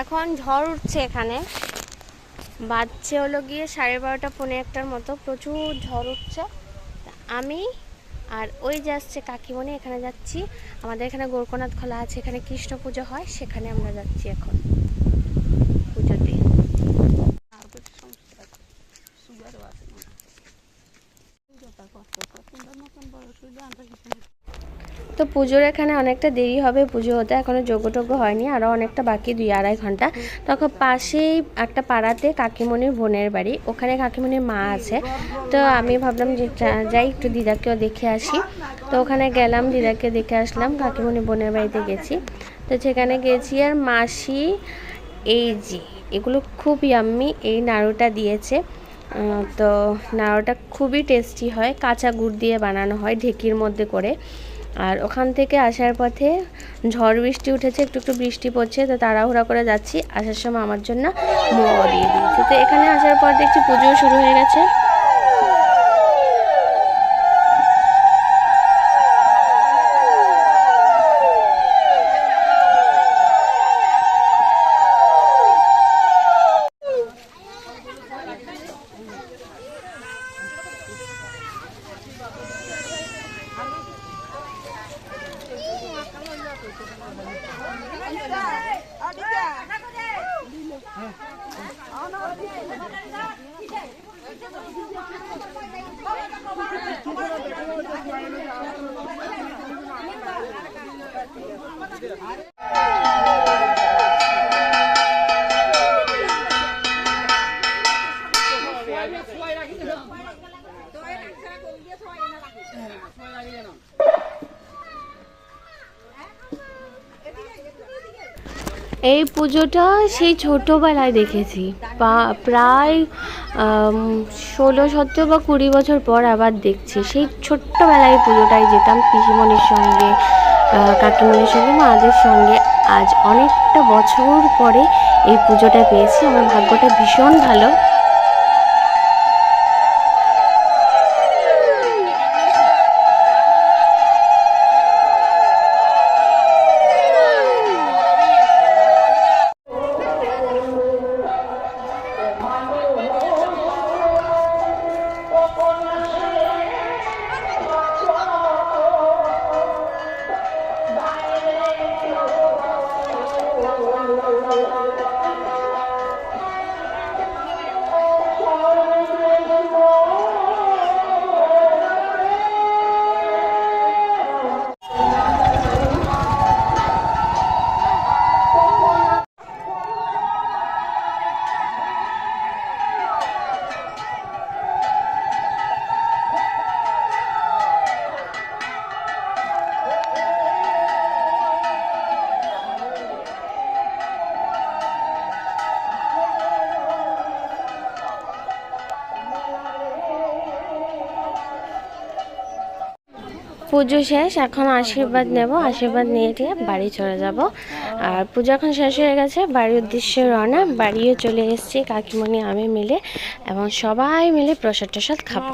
এখন ঝড় উঠছে এখানে। বাজছে হলো গিয়ে সাড়ে বারোটা পৌনে একটার মতো। প্রচুর ঝড় উঠছে। আমি আর ওই যে আসছে কাকিমণি, এখানে যাচ্ছি। আমাদের এখানে গোরকনাথ খোলা আছে, এখানে কৃষ্ণ পুজো হয়, সেখানে আমরা যাচ্ছি এখন পুজোতে। তো পুজোর এখানে অনেকটা দেরি হবে, পুজো হতে এখনও যোগ্যটোগ্য হয়নি আরও অনেকটা বাকি দুই আড়াই ঘণ্টা। তখন পাশেই একটা পাড়াতে কাকিমণির বোনের বাড়ি, ওখানে কাকিমণির মা আছে। তো আমি ভাবলাম যে যাই একটু দিদাকেও দেখে আসি। তো ওখানে গেলাম, দিদাকে দেখে আসলাম, কাকিমণি বোনের বাড়িতে গেছি। তো সেখানে গেছি আর মাসি, এই যে, এগুলো খুব ইয়াম্মি এই নাড়ুটা দিয়েছে। তো নাড়ুটা খুবই টেস্টি হয়, কাঁচা গুড় দিয়ে বানানো হয় ঢেকির মধ্যে করে। আর ওখান থেকে আসার পথে ঝড় বৃষ্টি উঠেছে, একটু একটু বৃষ্টি পড়ছে, তো তাড়াহুড়া করে যাচ্ছি। আসার সময় আমার জন্য মোয়া দিয়ে দিয়েছে। তো এখানে আসার পর দেখছি পুজো শুরু হয়ে গেছে। এই পুজোটা সেই ছোটোবেলায় দেখেছি। প্রায় ষোলো, সতেরো বা কুড়ি বছর পর আবার দেখছি। সেই ছোট্টবেলায় পুজোটায় যেতাম পিসিমণির সঙ্গে। কাকিমণির সঙ্গে মাদের সঙ্গে আজ অনেকটা বছর পরে এই পুজোটা পেয়েছি। আমার ভাগ্যটা ভীষণ ভালো। পুজো শেষ, এখন আশীর্বাদ নেব, আশীর্বাদ নিয়ে টিয়ে বাড়ি চলে যাব। আর পুজো এখন শেষ হয়ে গেছে, বাড়ির উদ্দেশ্যে রওনা, বাড়িও চলে এসেছি, কাকিমণি, আমি মিলে, এবং সবাই মিলে প্রসাদ টসাদ খাব।